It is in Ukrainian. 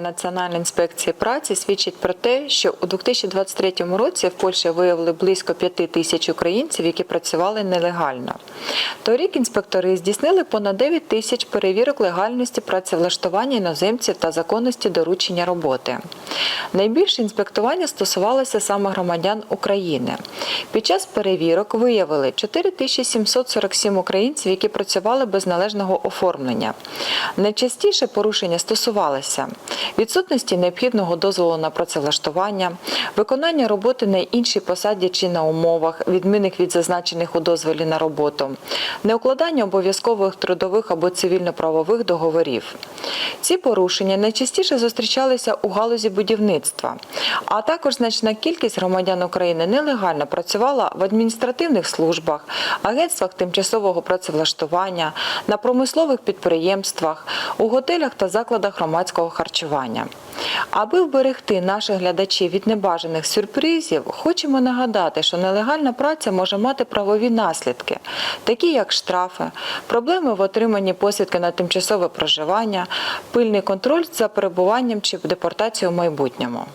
Національної інспекції праці свідчить про те, що у 2023 році в Польщі виявили близько 5 тисяч українців, які працювали нелегально. Торік інспектори здійснили понад 9 тисяч перевірок легальності працевлаштування іноземців та законності доручення роботи. Найбільше інспектування стосувалося саме громадян України. Під час перевірок виявили 4747 українців, які працювали без належного оформлення. Найчастіше порушення стосувалися відсутності необхідного дозволу на працевлаштування, виконання роботи на іншій посаді чи на умовах, відмінних від зазначених у дозволі на роботу, неукладання обов'язкових трудових або цивільно-правових договорів. Ці порушення найчастіше зустрічалися у галузі будівництва, а також значна кількість громадян України нелегально працювала в адміністративних службах, агентствах тимчасового працевлаштування, на промислових підприємствах, у готелях та закладах громадського харчування. Аби вберегти наших глядачів від небажаних сюрпризів, хочемо нагадати, що нелегальна праця може мати правові наслідки, такі як штрафи, проблеми в отриманні посвідки на тимчасове проживання, пильний контроль за перебуванням чи депортацією в майбутньому.